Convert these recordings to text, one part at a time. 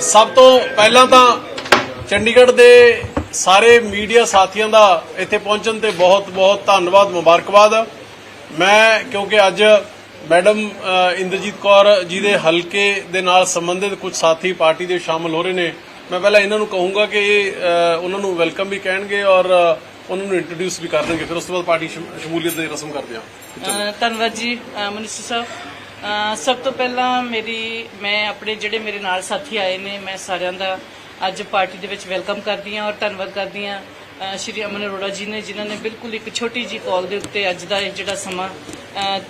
ਸਭ ਤੋਂ ਪਹਿਲਾਂ ਤਾਂ ਚੰਡੀਗੜ੍ਹ ਦੇ ਸਾਰੇ ਮੀਡੀਆ ਸਾਥੀਆਂ ਦਾ ਇੱਥੇ ਪਹੁੰਚਣ ਤੇ ਬਹੁਤ ਬਹੁਤ ਧੰਨਵਾਦ ਮੁਬਾਰਕਬਾਦ। ਮੈਂ ਕਿਉਂਕਿ ਅੱਜ ਮੈਡਮ ਇੰਦਰਜੀਤ ਕੌਰ ਜੀ ਦੇ ਹਲਕੇ ਦੇ ਨਾਲ ਸੰਬੰਧਿਤ ਕੁਝ ਸਾਥੀ ਪਾਰਟੀ ਦੇ ਸ਼ਾਮਲ ਹੋ ਰਹੇ ਨੇ। ਮੈਂ ਪਹਿਲਾਂ ਇਹਨਾਂ ਨੂੰ ਕਹੂੰਗਾ ਕਿ ਇਹ ਅ, ਉਹਨਾਂ ਨੂੰ ਵੈਲਕਮ ਵੀ ਕਹਿਣਗੇ ਔਰ ਅ, ਉਹਨਾਂ ਨੂੰ ਇੰਟਰੋਡਿਊਸ ਵੀ ਕਰ ਦੇਣਗੇ। ਫਿਰ ਉਸ ਤੋਂ ਬਾਅਦ ਪਾਰਟੀ ਸ਼ਮੂਲੀਅਤ ਦੀ ਰਸਮ ਕਰਦੇ ਹਾਂ। ਧੰਨਵਾਦ ਜੀ ਅ, ਸਾਹਿਬ। ਸਭ ਤੋਂ ਪਹਿਲਾਂ ਮੇਰੀ, ਮੈਂ ਆਪਣੇ ਜਿਹੜੇ ਮੇਰੇ ਨਾਲ ਸਾਥੀ ਆਏ ਨੇ, ਮੈਂ ਸਾਰਿਆਂ ਦਾ ਅੱਜ ਪਾਰਟੀ ਦੇ ਵਿੱਚ ਵੈਲਕਮ ਕਰਦੀ ਹਾਂ ਔਰ ਧੰਨਵਾਦ ਕਰਦੀ ਹਾਂ ਸ਼੍ਰੀ ਅਮਨ ਅਰੋੜਾ ਜੀ ਨੇ, ਜਿਨ੍ਹਾਂ ਨੇ ਬਿਲਕੁਲ ਇੱਕ ਛੋਟੀ ਜੀ ਕਾਲ ਦੇ ਉੱਤੇ ਅੱਜ ਦਾ ਇਹ ਜਿਹੜਾ ਸਮਾਂ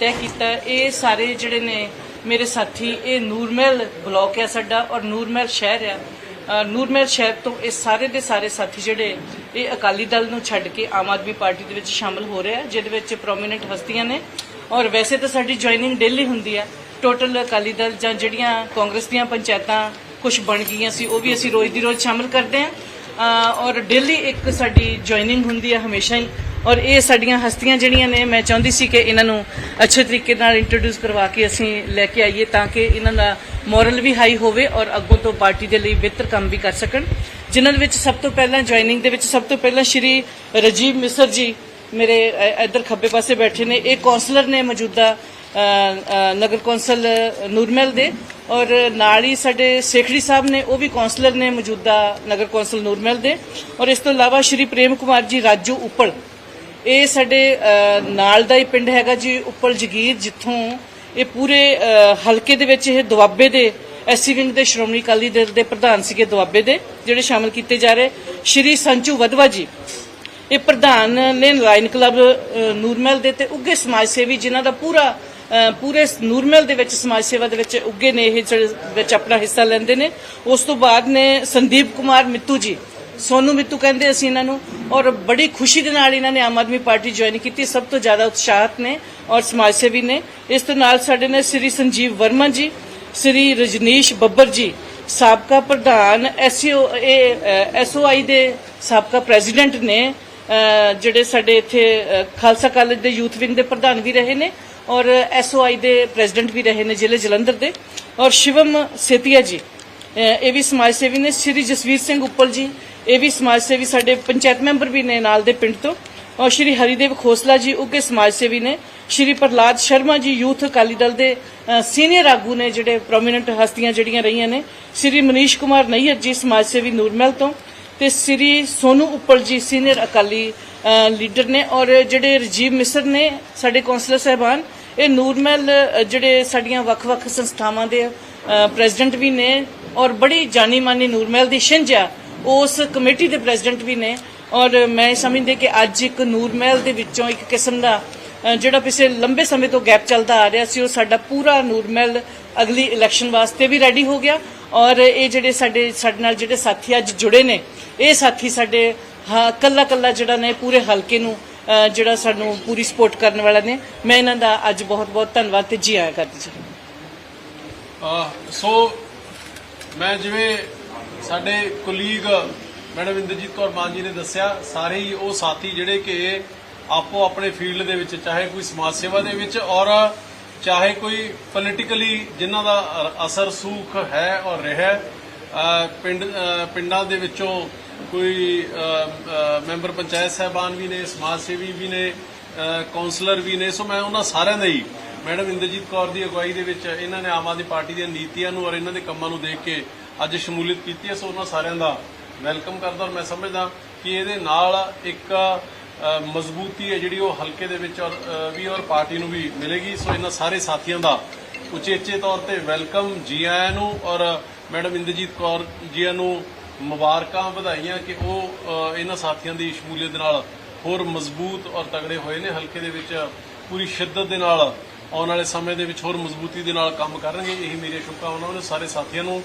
ਤੈਅ ਕੀਤਾ। ਇਹ ਸਾਰੇ ਜਿਹੜੇ ਨੇ ਮੇਰੇ ਸਾਥੀ, ਇਹ ਨੂਰਮਹਿਲ ਬਲਾਕ ਹੈ ਸਾਡਾ ਔਰ ਨੂਰਮਹਿਲ ਸ਼ਹਿਰ ਆ ਨੂਰਮਹਿਲ ਸ਼ਹਿਰ ਤੋਂ ਇਹ ਸਾਰੇ ਦੇ ਸਾਰੇ ਸਾਥੀ ਜਿਹੜੇ, ਇਹ ਅਕਾਲੀ ਦਲ ਨੂੰ ਛੱਡ ਕੇ ਆਮ ਆਦਮੀ ਪਾਰਟੀ ਦੇ ਵਿੱਚ ਸ਼ਾਮਲ ਹੋ ਰਹੇ ਆ, ਜਿਹਦੇ ਵਿੱਚ ਪ੍ਰੋਮਿਨੈਂਟ ਹਸਤੀਆਂ ਨੇ। ਔਰ ਵੈਸੇ ਤਾਂ ਸਾਡੀ ਜੁਆਇਨਿੰਗ ਡੇਲੀ ਹੁੰਦੀ ਹੈ। ਟੋਟਲ ਅਕਾਲੀ ਦਲ ਜਾਂ ਜਿਹੜੀਆਂ ਕਾਂਗਰਸ ਦੀਆਂ ਪੰਚਾਇਤਾਂ ਕੁਝ ਬਣ ਗਈਆਂ ਸੀ, ਉਹ ਵੀ ਅਸੀਂ ਰੋਜ਼ ਦੀ ਰੋਜ਼ ਸ਼ਾਮਲ ਕਰਦੇ ਹਾਂ। ਔਰ ਡੇਲੀ ਇੱਕ ਸਾਡੀ ਜੁਆਇਨਿੰਗ ਹੁੰਦੀ ਹੈ ਹਮੇਸ਼ਾ ਹੀ। ਔਰ ਇਹ ਸਾਡੀਆਂ ਹਸਤੀਆਂ ਜਿਹੜੀਆਂ ਨੇ, ਮੈਂ ਚਾਹੁੰਦੀ ਸੀ ਕਿ ਇਹਨਾਂ ਨੂੰ ਅੱਛੇ ਤਰੀਕੇ ਨਾਲ ਇੰਟਰੋਡਿਊਸ ਕਰਵਾ ਕੇ ਅਸੀਂ ਲੈ ਕੇ ਆਈਏ ਤਾਂ ਕਿ ਇਹਨਾਂ ਦਾ ਮੋਰਲ ਵੀ ਹਾਈ ਹੋਵੇ ਔਰ ਅੱਗੋਂ ਤੋਂ ਪਾਰਟੀ ਦੇ ਲਈ ਬਿਹਤਰ ਕੰਮ ਵੀ ਕਰ ਸਕਣ। ਜਿਨ੍ਹਾਂ ਦੇ ਵਿੱਚ ਸਭ ਤੋਂ ਪਹਿਲਾਂ ਜੁਆਇਨਿੰਗ ਦੇ ਵਿੱਚ ਸਭ ਤੋਂ ਪਹਿਲਾਂ ਸ਼੍ਰੀ ਰਜੀਵ ਮਿਸਰ ਜੀ ਮੇਰੇ ਇੱਧਰ ਖੱਬੇ ਪਾਸੇ ਬੈਠੇ ਨੇ। ਇਹ ਕੌਂਸਲਰ ਨੇ ਮੌਜੂਦਾ ਨਗਰ ਕੌਂਸਲ ਨੂਰਮਹਿਲ ਦੇ ਔਰ ਨਾਲ ਹੀ ਸਾਡੇ ਸੇਖੜੀ ਸਾਹਿਬ ਨੇ, ਉਹ ਵੀ ਕੌਂਸਲਰ ਨੇ ਮੌਜੂਦਾ ਨਗਰ ਕੌਂਸਲ ਨੂਰਮਹਿਲ ਦੇ। ਔਰ ਇਸ ਤੋਂ ਇਲਾਵਾ ਸ਼੍ਰੀ ਪ੍ਰੇਮ ਕੁਮਾਰ ਜੀ ਰਾਜੂ ਉੱਪਲ। ਇਹ ਸਾਡੇ ਨਾਲ ਦਾ ਹੀ ਪਿੰਡ ਹੈਗਾ ਜੀ, ਉੱਪਲ ਜਗੀਰ, ਜਿੱਥੋਂ ਇਹ ਪੂਰੇ ਹਲਕੇ ਦੇ ਵਿੱਚ ਇਹ ਦੁਆਬੇ ਦੇ, ਐਸਸੀ ਵਿੰਗ ਦੇ ਸ਼੍ਰੋਮਣੀ ਅਕਾਲੀ ਦਲ ਦੇ ਪ੍ਰਧਾਨ ਸੀਗੇ ਦੁਆਬੇ ਦੇ, ਜਿਹੜੇ ਸ਼ਾਮਲ ਕੀਤੇ ਜਾ ਰਹੇ। ਸ਼੍ਰੀ ਸੰਚੂ ਵਧਵਾ ਜੀ ਇਹ ਪ੍ਰਧਾਨ ਨੇ ਲਾਇਨ ਕਲੱਬ ਅ, ਨੂਰਮਹਿਲ ਦੇ ਤੇ ਉੱਗੇ ਸਮਾਜ ਸੇਵੀ ਜਿਨ੍ਹਾਂ ਦਾ ਪੂਰਾ ਪੂਰੇ ਨੂਰਮਹਿਲ ਦੇ ਵਿੱਚ ਸਮਾਜ ਸੇਵਾ ਦੇ ਵਿੱਚ ਉੱਗੇ ਨੇ ਇਹ ਜਿਹੜੇ ਵਿੱਚ ਆਪਣਾ ਹਿੱਸਾ ਲੈਂਦੇ ਨੇ। ਉਸ ਤੋਂ ਬਾਅਦ ਨੇ ਸੰਦੀਪ ਕੁਮਾਰ ਮਿੱਤੂ ਜੀ ਸੋਨੂ ਮਿੱਤੂ ਕਹਿੰਦੇ ਅਸੀਂ ਇਹਨਾਂ ਨੂੰ ਔਰ ਬੜੀ ਖੁਸ਼ੀ ਦੇ ਨਾਲ ਇਹਨਾਂ ਨੇ ਆਮ ਆਦਮੀ ਪਾਰਟੀ ਜੁਆਇਨ ਕੀਤੀ ਸਭ ਤੋਂ ਜ਼ਿਆਦਾ ਉਤਸ਼ਾਹਤ ਨੇ ਔਰ ਸਮਾਜ ਸੇਵੀ ਨੇ। ਇਸ ਤੋਂ ਨਾਲ ਸਾਡੇ ਨੇ ਸ੍ਰੀ ਸੰਜੀਵ ਵਰਮਾ ਜੀ ਸ੍ਰੀ ਰਜਨੀਸ਼ ਬੱਬਰ ਜੀ ਸਾਬਕਾ ਪ੍ਰਧਾਨ ਐਸਓ ਐਸਓਆਈ ਦੇ ਸਾਬਕਾ ਪ੍ਰੈਜ਼ੀਡੈਂਟ ਨੇ ਜਿਹੜੇ ਸਾਡੇ ਇੱਥੇ ਖਾਲਸਾ ਕਾਲਜ ਦੇ ਯੂਥ ਵਿੰਗ ਦੇ ਪ੍ਰਧਾਨ ਵੀ ਰਹੇ ਨੇ ਔਰ ਐਸਓਆਈ ਦੇ ਪ੍ਰੈਜ਼ੀਡੈਂਟ ਵੀ ਰਹੇ ਨੇ ਜ਼ਿਲ੍ਹੇ ਜਲੰਧਰ ਦੇ। ਔਰ ਸ਼ਿਵਮ ਸੇਤੀਆ ਜੀ ਇਹ ਵੀ ਸਮਾਜ ਸੇਵੀ ਨੇ, ਸ੍ਰੀ ਜਸਵੀਰ ਸਿੰਘ ਉੱਪਲ ਜੀ, ਇਹ ਵੀ ਸਮਾਜ ਸੇਵੀ ਸਾਡੇ ਪੰਚਾਇਤ ਮੈਂਬਰ ਵੀ ਨੇ ਨਾਲ ਦੇ ਪਿੰਡ ਤੋਂ। ਔਰ ਸ਼੍ਰੀ ਹਰੀਦੇਵ ਖੋਸਲਾ ਜੀ ਉੱਗੇ ਸਮਾਜ ਸੇਵੀ ਨੇ, ਸ਼੍ਰੀ ਪ੍ਰਹਲਾਦ ਸ਼ਰਮਾ ਜੀ ਯੂਥ ਅਕਾਲੀ ਦਲ ਦੇ ਸੀਨੀਅਰ ਆਗੂ ਨੇ, ਜਿਹੜੇ ਪ੍ਰੋਮਿਨੈਂਟ ਹਸਤੀਆਂ ਜਿਹੜੀਆਂ ਰਹੀਆਂ ਨੇ, ਸ਼੍ਰੀ ਮਨੀਸ਼ ਕੁਮਾਰ ਨਈਅਰ ਜੀ ਸਮਾਜ ਸੇਵੀ ਨੂਰਮਹਿਲ ਤੋਂ ਤੇ ਸ਼੍ਰੀ ਸੋਨੂ ਉੱਪਲ ਜੀ ਸੀਨੀਅਰ ਅਕਾਲੀ ਲੀਡਰ ਨੇ ਔਰ ਜਿਹੜੇ ਰਜੀਵ ਮਿਸਰ ਨੇ ਸਾਡੇ ਕੌਂਸਲਰ ਸਾਹਿਬਾਨ, ਇਹ ਨੂਰਮਹਿਲ ਜਿਹੜੇ ਸਾਡੀਆਂ ਵੱਖ-ਵੱਖ ਸੰਸਥਾਵਾਂ ਦੇ ਪ੍ਰੈਜ਼ੀਡੈਂਟ ਵੀ ਨੇ ਔਰ ਬੜੀ ਜਾਨੀ ਮਾਨੀ ਨੂਰਮਹਿਲ ਦੀ ਛਿੰਝ ਆ, ਉਸ ਕਮੇਟੀ ਦੇ ਪ੍ਰੈਜ਼ੀਡੈਂਟ ਵੀ ਨੇ ਔਰ ਮੈਂ ਸਮਝਦੇ ਕਿ ਅੱਜ ਇੱਕ ਨੂਰਮਹਿਲ ਦੇ ਵਿੱਚੋਂ ਇੱਕ ਕਿਸਮ ਦਾ ਜਿਹੜਾ ਪਿਛਲੇ ਲੰਬੇ ਸਮੇਂ ਤੋਂ ਗੈਪ ਚੱਲਦਾ ਆ ਰਿਹਾ ਸੀ, ਉਹ ਸਾਡਾ ਪੂਰਾ ਨੂਰਮਹਿਲ ਅਗਲੀ ਇਲੈਕਸ਼ਨ ਵਾਸਤੇ ਵੀ ਰੈਡੀ ਹੋ ਗਿਆ ਔਰ ਇਹ ਜਿਹੜੇ ਸਾਡੇ ਸਾਡੇ ਨਾਲ ਜਿਹੜੇ ਸਾਥੀ ਅੱਜ ਜੁੜੇ ਨੇ, ਇਹ ਸਾਥੀ ਸਾਡੇ ਕੱਲਾ ਕੱਲਾ ਜਿਹੜਾ ਨੇ, ਪੂਰੇ ਹਲਕੇ ਨੂੰ ਜਿਹੜਾ ਸਾਨੂੰ ਪੂਰੀ ਸਪੋਰਟ ਕਰਨ ਵਾਲਾ ਨੇ। ਮੈਂ ਇਹਨਾਂ ਦਾ ਅੱਜ ਬਹੁਤ ਬਹੁਤ ਧੰਨਵਾਦ ਤੇ ਜੀ ਆਇਆਂ ਕਰਦੀ ਜੀ ਸੋ ਮੈਂ ਜਿਵੇਂ ਸਾਡੇ ਕੁਲੀਗ ਮੈਡਮ ਇੰਦਰਜੀਤ ਕੌਰ ਮਾਨ ਜੀ ਨੇ ਦੱਸਿਆ, ਸਾਰੇ ਹੀ ਉਹ ਸਾਥੀ ਜਿਹੜੇ ਕਿ ਆਪੋ ਆਪਣੇ ਫੀਲਡ ਦੇ ਵਿੱਚ, ਚਾਹੇ ਕੋਈ ਸਮਾਜ ਸੇਵਾ ਦੇ ਵਿੱਚ ਔਰ ਚਾਹੇ ਕੋਈ ਪੋਲੀਟੀਕਲੀ ਜਿਨ੍ਹਾਂ ਦਾ ਅਸਰ ਸੂਖ ਹੈ ਔਰ ਰਿਹਾ ਪਿੰਡ ਪਿੰਡਾਂ ਦੇ ਵਿੱਚੋਂ ਕੋਈ ਮੈਂਬਰ ਪੰਚਾਇਤ ਸਹਿਬਾਨ ਵੀ ਨੇ ਸਮਾਜ ਸੇਵੀ ਵੀ ਨੇ ਅਹ, ਕਾਉਂਸਲਰ ਵੀ ਨੇ ਸੋ ਮੈਂ ਉਹਨਾਂ ਸਾਰਿਆਂ ਦਾ ਹੀ ਮੈਡਮ ਇੰਦਰਜੀਤ ਕੌਰ ਦੀ ਅਗਵਾਈ ਦੇ ਵਿੱਚ ਇਹਨਾਂ ਨੇ ਆਮ ਆਦਮੀ ਪਾਰਟੀ ਦੀਆਂ ਨੀਤੀਆਂ ਨੂੰ ਔਰ ਇਹਨਾਂ ਦੇ ਕੰਮਾਂ ਨੂੰ ਦੇਖ ਕੇ ਅੱਜ ਸ਼ਮੂਲੀਅਤ ਕੀਤੀ ਹੈ ਸੋ ਉਹਨਾਂ ਸਾਰਿਆਂ ਦਾ ਵੈਲਕਮ ਕਰਦਾ ਔਰ ਮੈਂ ਸਮਝਦਾ ਕਿ ਇਹਦੇ ਨਾਲ ਇੱਕ ਮਜ਼ਬੂਤੀ ਹੈ ਜਿਹੜੀ ਉਹ ਹਲਕੇ ਦੇ ਵਿੱਚ ਔਰ ਵੀ ਔਰ ਪਾਰਟੀ ਨੂੰ ਵੀ ਮਿਲੇਗੀ। ਸੋ ਇਹਨਾਂ ਸਾਰੇ ਸਾਥੀਆਂ ਦਾ ਉਚੇਚੇ ਤੌਰ ਤੇ ਵੈਲਕਮ। ਜੀ ਆਇਆਂ ਨੂੰ ਔਰ ਮੈਡਮ ਇੰਦਰਜੀਤ ਕੌਰ ਜੀਆਂ ਨੂੰ ਮੁਬਾਰਕਾਂ ਵਧਾਈਆਂ ਕਿ ਉਹ ਅ, ਇਹਨਾਂ ਸਾਥੀਆਂ ਦੀ ਸ਼ਮੂਲੀਅਤ ਦੇ ਨਾਲ ਹੋਰ ਮਜ਼ਬੂਤ ਔਰ ਤਗੜੇ ਹੋਏ ਨੇ। ਹਲਕੇ ਦੇ ਵਿੱਚ ਪੂਰੀ ਸ਼ਿੱਦਤ ਦੇ ਨਾਲ ਆਉਣ ਵਾਲੇ ਸਮੇਂ ਦੇ ਵਿੱਚ ਹੋਰ ਮਜ਼ਬੂਤੀ ਦੇ ਨਾਲ ਕੰਮ ਕਰਨਗੇ। ਇਹੀ ਮੇਰੀਆਂ ਸ਼ੁਭਕਾਮਨਾਵਾਂ ਨੇ। ਸਾਰੇ ਸਾਥੀਆਂ ਨੂੰ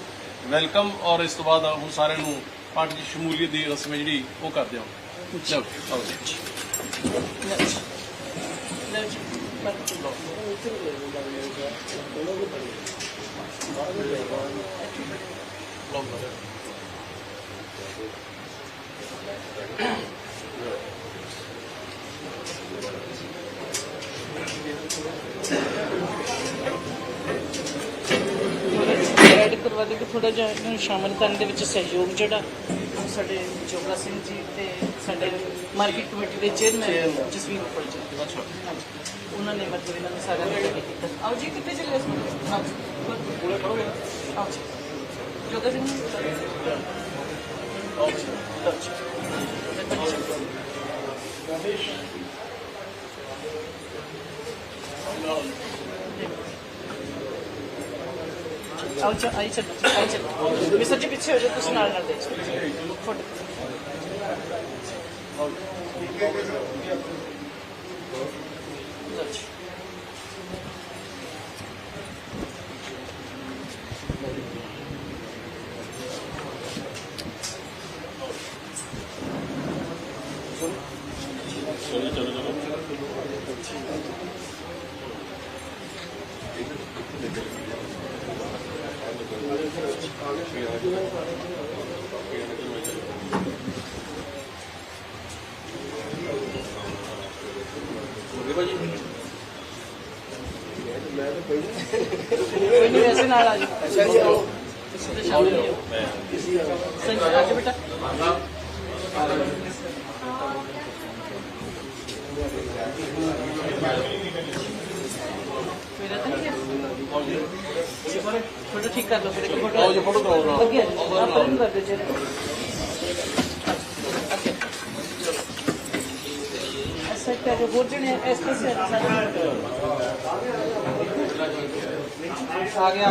ਵੈਲਕਮ। ਔਰ ਇਸ ਤੋਂ ਬਾਅਦ ਹੁਣ ਸਾਰਿਆਂ ਨੂੰ ਪਾਰਟੀ ਦੀ ਸ਼ਮੂਲੀਅਤ ਦੀ ਰਸਮ ਹੈ ਜਿਹੜੀ ਉਹ ਕਰਦੇ ਹਾਂ। ਚਲੋ ਆਓ ਜੀ ਐਡ ਕਰਵਾ ਦੇ ਦਿਓ ਕਿ ਥੋੜਾ ਜਿਹਾ ਇਹਨਾਂ ਨੂੰ ਸ਼ਾਮਲ ਕਰਨ ਦੇ ਵਿੱਚ ਸਹਿਯੋਗ ਜਿਹੜਾ ਉਹ ਸਾਡੇ ਜੋਗਾ ਸਿੰਘ ਜੀ ਤੇ ਸਾਡੇ ਮਾਰਕੀਟ ਕਮੇਟੀ ਦੇ ਚੇਅਰਮੈਨ ਜਸਵੀਰ ਉੱਪਰ ਜੀ। ਹਾਂਜੀ। ਉਹਨਾਂ ਨੇ ਮਤਲਬ ਇਹਨਾਂ ਨੂੰ ready ਕੀਤਾ। ਆਓ ਜੀ ਕਿੱਥੇ ਚੱਲੇ ਇਸ ਨੂੰ ਕੋਲੇ ਖੜੋਗੇ ਆਓ ਜੀ। ਜੋਗਾ ਸਿੰਘ ਆਓ ਜੀ। ਆਓ ਜੀ ਆਓ ਆਈ ਚੱਲ ਆਈ ਚੱਲ। ਮਿਸਰ ਜੀ ਪਿੱਛੇ ਹੋ ਜਾਓ ਤੁਸੀਂ ਨਾਲ ਨਾਲ ਦੇਖ। ਫੋਟੋ ਲਓ ਜੀ। ਕੋਈ ਨਹੀਂ ਵੈਸੇ ਨਾਲ ਆ ਜਾਓ ਅੱਛਾ ਜੀ ਆਓ ਸੰਜੇ ਆ ਜਾ ਬੇਟਾ ਮੇਰਾ ਤਾਂ ਨਹੀਂ ਹੈ ਫੋਟੋ ਠੀਕ ਕਰ ਲਓ ਫਿਰ ਇੱਕ ਫੋਟੋ ਆਓ ਜੀ ਫੋਟੋ ਕਰਾਓ ਅੱਗੇ ਆਪ ਨੂੰ ਕਰ ਦਿਓ ਜੀ ਐਸਾ ਕਰ ਹੋਰ ਜਣੇ ਇਸ ਪਾਸੇ ਆ ਜਾਓ। ਆ ਗਿਆ। ਆ ਗਿਆ